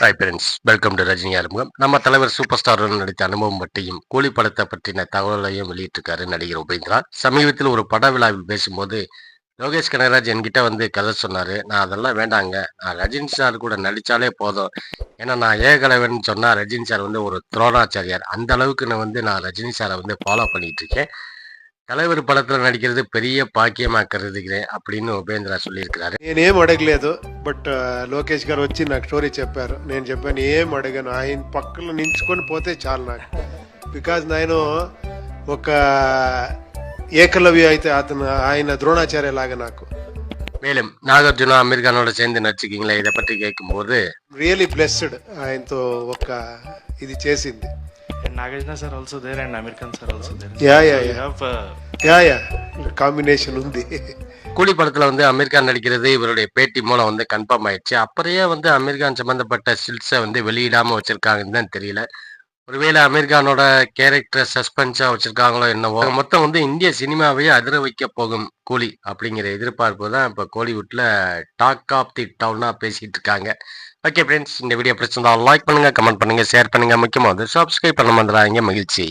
Hi friends welcome to Rajini அறிமுகம் நம்ம தலைவர் சூப்பர் ஸ்டாருடன் நடித்த அனுபவம் பற்றியும் கூலி படத்தை பற்றின தகவலையும் வெளியிட்டிருக்காரு நடிகர் உபேந்திரா. சமீபத்தில் ஒரு பட விழாவில் பேசும்போது லோகேஷ் கனகராஜ் என்கிட்ட வந்து கதை சொன்னாரு. நான் அதெல்லாம் வேண்டாங்க. நான் ரஜினி சார் கூட நடிச்சாலே போதும். ஏன்னா நான் ஏகலவன் சொன்னா ரஜினி சார் வந்து ஒரு துரோணாச்சாரியார். அந்த அளவுக்கு நான் வந்து நான் ரஜினி சாரை வந்து ஃபாலோ பண்ணிட்டு இருக்கேன். தலைவர் படத்துல நடிக்கிறது பெரிய பாக்கியமா கருதுகிறேன் அப்படின்னு உபேந்திரா சொல்லியிருக்கிறாரு నేనేం అడగలేదు బట్ లోకేష్ గారు వచ్చి నాకు స్టోరీ చెప్పారు నేను చెప్పాను ఏం అడగను ఆయన పక్కలో నించుకొని పోతే చాలు నాకు బికాజ్ నేను ఒక ఏకలవ్య అయితే అతను ఆయన ద్రోణాచార్య లాగా నాకు மேலும் நாகார்ஜுனா அமீர்கானோட சேர்ந்து நடிச்சிருக்கீங்களா இதை பற்றி கேட்கும்போது రియలీ బ్లెస్డ్ ఆయనతో ఒక ఇది చేసింది காம்பினேஷன் ఉంది. கூலி படத்துல வந்து அமீர்கான் நடிக்கிறது இவருடைய பேட்டி மூலம் வந்து கன்ஃபார்ம் ஆயிடுச்சு. அப்புறையே வந்து அமீர்கான் சம்பந்தப்பட்ட ஸ்டில்ஸை வந்து வெளியிடாம வச்சிருக்காங்கன்னு தான் தெரியல. ஒருவேளை அமீர்கானோட கேரக்டர் சஸ்பென்ஸா வச்சிருக்காங்களோ என்னவோ. மொத்தம் வந்து இந்திய சினிமாவையே அதிர வைக்க போகும் கூலி அப்படிங்கிற எதிர்பார்ப்பு தான் இப்ப கோலிவுட்ல டாக் ஆஃப் தி டவுனா பேசிட்டு இருக்காங்க. ஓகே ஃப்ரெண்ட்ஸ் இந்த வீடியோ பிடிச்சிருந்தா லைக் பண்ணுங்க கமெண்ட் பண்ணுங்க ஷேர் பண்ணுங்க. முக்கியமாக வந்து சப்ஸ்கிரைப் பண்ண மறந்துடாதீங்க. மகிழ்ச்சி.